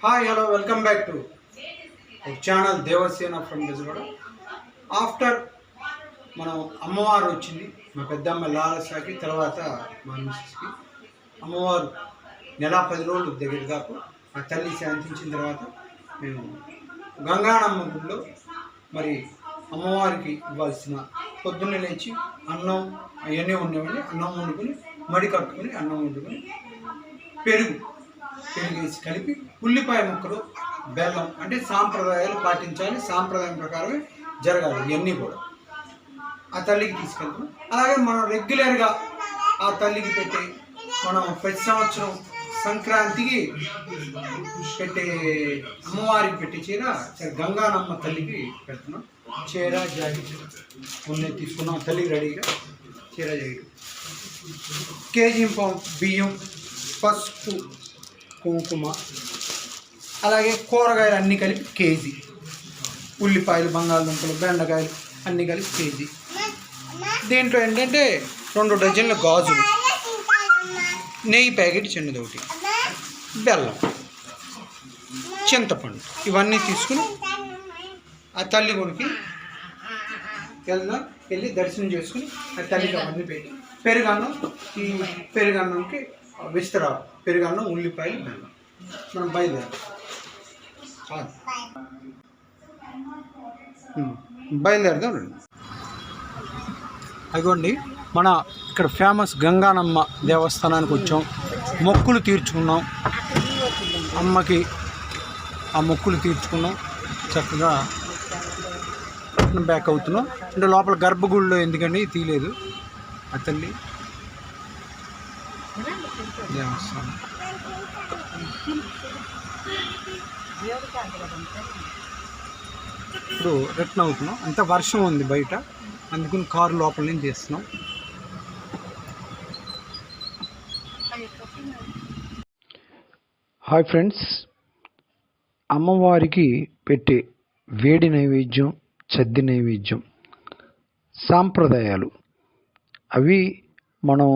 Hi hello welcome back to channel Devasena from Vijayawada after మనం అమ్మవారు వచ్చింది మా పెద్దమ్మ లాలసాకి తర్వాత మా మిస్సెస్కి. అమ్మవారు నెల పది రోజులు దగ్గర దాకా ఆ తల్లి శాంతించిన తర్వాత మేము గంగానమ్మ గుడిలో మరి అమ్మవారికి ఇవ్వాల్సిన పొద్దున్నే లేచి అన్నం అవన్నీ ఉండేవండి అన్నం వండుకొని మడి కట్టుకొని అన్నం వండుకొని పెరుగు. పెరుగు వేసి కలిపి ఉల్లిపాయ ముక్కలు బెల్లం అంటే సాంప్రదాయాలు పాటించాలి సాంప్రదాయం ప్రకారమే జరగాలి ఇవన్నీ కూడా. ఆ తల్లికి తీసుకెళ్తాం. అలాగే మనం రెగ్యులర్గా ఆ తల్లికి పెట్టే మనం ప్రతి సంవత్సరం సంక్రాంతికి పెట్టే అమ్మవారికి పెట్టే చీర చీర గంగానమ్మ తల్లికి పెడుతున్నాం. చీర జాకెట్ కొన్ని తీసుకున్నాం. తల్లికి రెడీగా చీర జాకెట్. కేజీ పావు బియ్యం పసుపు కుంకుమ అలాగే కూరగాయలు అన్నీ కలిపి కేజీ. ఉల్లిపాయలు బంగాళదుంపలు బెండకాయలు అన్నీ కలిపి కేజీ. దీంట్లో ఏంటంటే రెండు డజన్ల గాజులు. నెయ్యి ప్యాకెట్ చిన్నది ఒకటి. బెల్లం చింతపండు. ఇవన్నీ తీసుకుని ఆ తల్లి కొడుకి వెళ్దాం వెళ్ళి దర్శనం చేసుకుని ఆ తల్లికి అవన్నీ పెట్టి పెరుగన్నం ఈ పెరుగన్నంకి విస్తరా పెరుగన్నం ఉల్లిపాయలు బెల్లం. మనం బయలుదేరాం. చాలు. బయలుదేరదాం రండి. అదిగోండి మన ఇక్కడ ఫేమస్ గంగానమ్మ దేవస్థానానికి వచ్చాం. మొక్కులు తీర్చుకున్నాం. అమ్మకి ఆ మొక్కులు తీర్చుకున్నాం. చక్కగా బ్యాక్ అవుతున్నాం. అంటే లోపల గర్భగుడిలో ఎందుకండి తీయలేదు. అతన్ని దేవస్థానం ఇప్పుడు రిటర్న్ అవుతున్నాం. అంత వర్షం ఉంది బయట. అందుకని కారు లోపల నుంచి తీస్తున్నాం. హాయ్ ఫ్రెండ్స్ అమ్మవారికి పెట్టే వేడి నైవేద్యం చద్ది నైవేద్యం సాంప్రదాయాలు. అవి మనం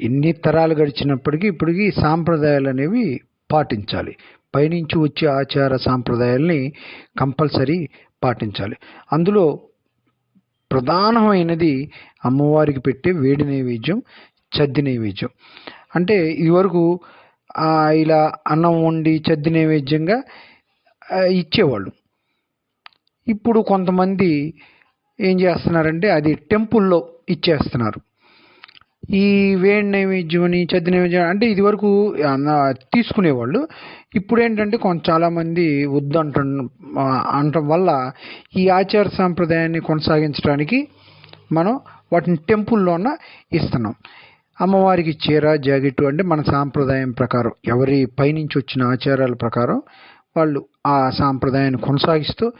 ఎన్ని తరాలు గడిచినప్పటికీ ఇప్పటికీ సాంప్రదాయాలు అనేవి పాటించాలి. పైనుంచి వచ్చే ఆచార సాంప్రదాయాల్ని కంపల్సరీ పాటించాలి. అందులో ప్రధానమైనది అమ్మవారికి పెట్టే వేడి నైవేద్యం చద్ది నైవేద్యం. అంటే ఇదివరకు ఇలా అన్నం వండి చద్ది నైవేద్యంగా ఇచ్చేవాళ్ళు. ఇప్పుడు కొంతమంది ఏం చేస్తున్నారంటే అది టెంపుల్లో ఇచ్చేస్తున్నారు. ఈ వేడి నైవేద్యం అని చద్ది నైవేద్యం అంటే ఇదివరకు అన్న- తీసుకునేవాళ్ళు. ఇప్పుడు ఏంటంటే కొంత చాలామంది వద్దు అంట అనటం వల్ల ఈ ఆచార సాంప్రదాయాన్ని కొనసాగించడానికి మనం వాటిని టెంపుల్లోన ఇస్తున్నాం. అమ్మవారికి చీర జాకెట్ అంటే మన సాంప్రదాయం ప్రకారం ఎవరి పైనుంచి వచ్చిన ఆచారాల ప్రకారం వాళ్ళు ఆ సాంప్రదాయాన్ని కొనసాగిస్తూ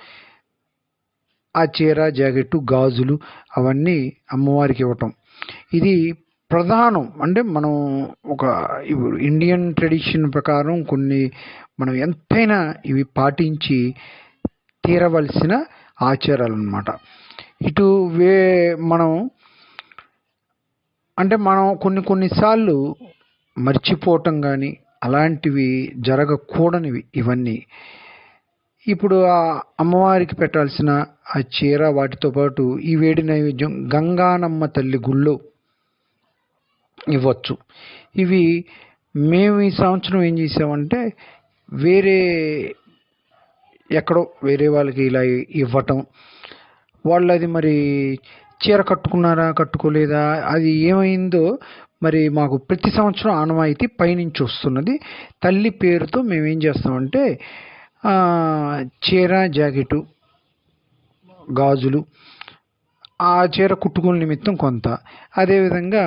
ఆ చీర జాకెట్టు గాజులు అవన్నీ అమ్మవారికి ఇవ్వటం. ఇది ప్రధానం. అంటే మనం ఒక ఇప్పుడు ఇండియన్ ట్రెడిషన్ ప్రకారం కొన్ని మనం ఎంతైనా ఇవి పాటించి తీరవలసిన ఆచారాలు అన్నమాట ఇటు వే మనం అంటే మనం కొన్ని కొన్నిసార్లు మర్చిపోవటం కానీ అలాంటివి జరగకూడనివి ఇవన్నీ. ఇప్పుడు ఆ అమ్మవారికి పెట్టాల్సిన ఆ చీర వాటితో పాటు ఈ వేడి నైవేద్యం గంగానమ్మ తల్లి గుళ్ళో ఇవ్వచ్చు. ఇవి మేము ఈ సంవత్సరం ఏం చేసామంటే వేరే ఎక్కడో వేరే వాళ్ళకి ఇలా ఇవ్వటం. వాళ్ళు అది మరి చీర కట్టుకున్నారా కట్టుకోలేదా అది ఏమైందో మరి మాకు ప్రతి సంవత్సరం ఆనవాయితీ పైనుంచి వస్తున్నది. తల్లి పేరుతో మేము ఏం చేస్తామంటే చీర జాకెటు గాజులు ఆ చీర కుట్టుకుల నిమిత్తం కొంత. అదేవిధంగా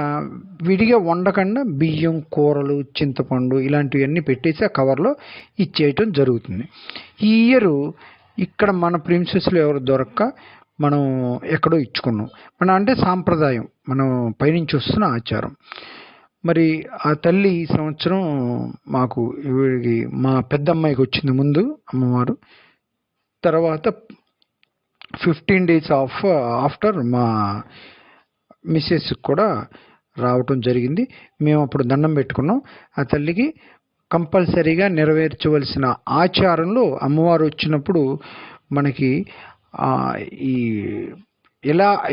విడిగా వండకుండా బియ్యం కూరలు చింతపండు ఇలాంటివన్నీ పెట్టేసి ఆ కవర్లో ఇచ్చేయటం జరుగుతుంది. ఈ ఇయర్ ఇక్కడ మన ప్రిన్సెస్లో ఎవరు దొరక్క మనం ఎక్కడో ఇచ్చుకున్నాం. మన అంటే సాంప్రదాయం మనం పైనుంచి వస్తున్న ఆచారం. మరి ఆ తల్లి ఈ సంవత్సరం మాకు మా పెద్దమ్మాయికి వచ్చింది ముందు అమ్మవారు తర్వాత ఫిఫ్టీన్ డేస్ ఆఫ్ ఆఫ్టర్ మా మిస్సెస్ కూడా రావటం జరిగింది. మేము అప్పుడు దండం పెట్టుకున్నాం. ఆ తల్లికి కంపల్సరీగా నెరవేర్చవలసిన ఆచారంలో అమ్మవారు వచ్చినప్పుడు మనకి ఈ ఎలా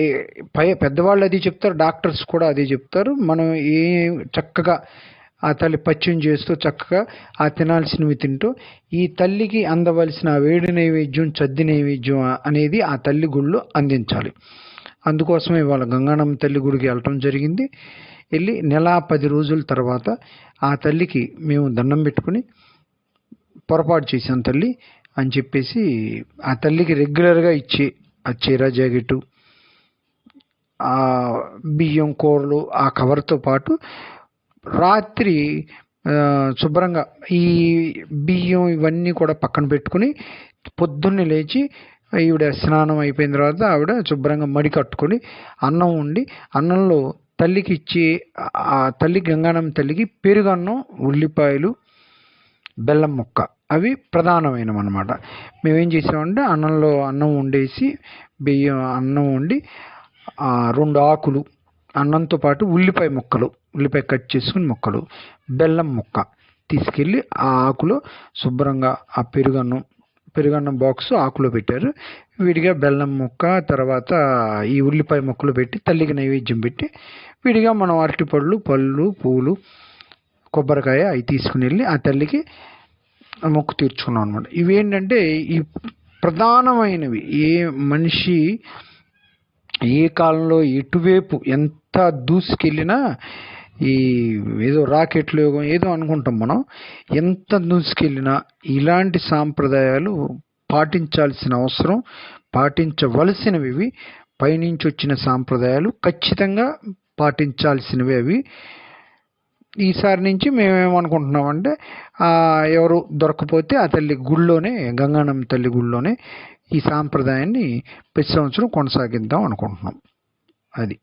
పై పెద్దవాళ్ళు అది చెప్తారు డాక్టర్స్ కూడా అదే చెప్తారు. మనం ఏ చక్కగా ఆ తల్లి పచ్చం చేస్తూ చక్కగా ఆ తినాల్సినవి తింటూ ఈ తల్లికి అందవలసిన వేడి నైవేద్యం చద్ది నైవేద్యం అనేది ఆ తల్లి గుళ్ళు అందించాలి. అందుకోసమే వాళ్ళ గంగానమ్మ తల్లి గుడికి వెళ్ళటం జరిగింది. వెళ్ళి నెల పది రోజుల తర్వాత ఆ తల్లికి మేము దండం పెట్టుకుని పొరపాటు చేశాం తల్లి అని చెప్పేసి ఆ తల్లికి రెగ్యులర్గా ఇచ్చే ఆ చీర జాకెట్టు ఆ బియ్యం కూరలు ఆ కవర్తో పాటు రాత్రి శుభ్రంగా ఈ బియ్యం ఇవన్నీ కూడా పక్కన పెట్టుకుని పొద్దున్నే లేచి ఈవిడ స్నానం అయిపోయిన తర్వాత ఆవిడ శుభ్రంగా మడి కట్టుకొని అన్నం వండి అన్నంలో తల్లికి ఇచ్చి ఆ తల్లి గంగానమ్మ తల్లికి పెరుగన్నం ఉల్లిపాయలు బెల్లం ముక్క. అవి ప్రధానమైనవి అనమాట మేమేం చేసామంటే అన్నంలో అన్నం వండేసి బియ్యం అన్నం వండి రెండు ఆకులు అన్నంతో పాటు ఉల్లిపాయ ముక్కలు. ఉల్లిపాయ కట్ చేసుకుని ముక్కలు. బెల్లం ముక్క తీసుకెళ్ళి ఆ ఆకులో శుభ్రంగా ఆ పెరుగన్నం పెరుగన్నం బాక్స్ ఆకులో పెట్టారు. విడిగా బెల్లం ముక్క తర్వాత ఈ ఉల్లిపాయ ముక్కలు పెట్టి తల్లికి నైవేద్యం పెట్టి విడిగా మనం అరటిపళ్ళు పళ్ళు పూలు కొబ్బరికాయ అవి తీసుకుని వెళ్ళి ఆ తల్లికి మొక్కు తీర్చుకున్నాం అనమాట ఇవేంటంటే ఈ ప్రధానమైనవి. ఏ మనిషి ఏ కాలంలో ఎటువైపు ఎంత దూసుకెళ్ళినా ఈ ఏదో రాకెట్లు యోగం ఏదో అనుకుంటాం మనం. ఎంత దూసుకెళ్ళినా ఇలాంటి సాంప్రదాయాలు పాటించాల్సిన అవసరం పాటించవలసినవి ఇవి. పైనుంచి వచ్చిన సాంప్రదాయాలు ఖచ్చితంగా పాటించాల్సినవి అవి. ఈసారి నుంచి మేమేమనుకుంటున్నామంటే ఎవరు దొరకపోతే ఆ తల్లి గుళ్ళోనే గంగానమ్మ తల్లి గుళ్ళోనే ఈ సాంప్రదాయాన్ని ప్రతి సంవత్సరం కొనసాగిద్దాం అనుకుంటున్నాం. అది.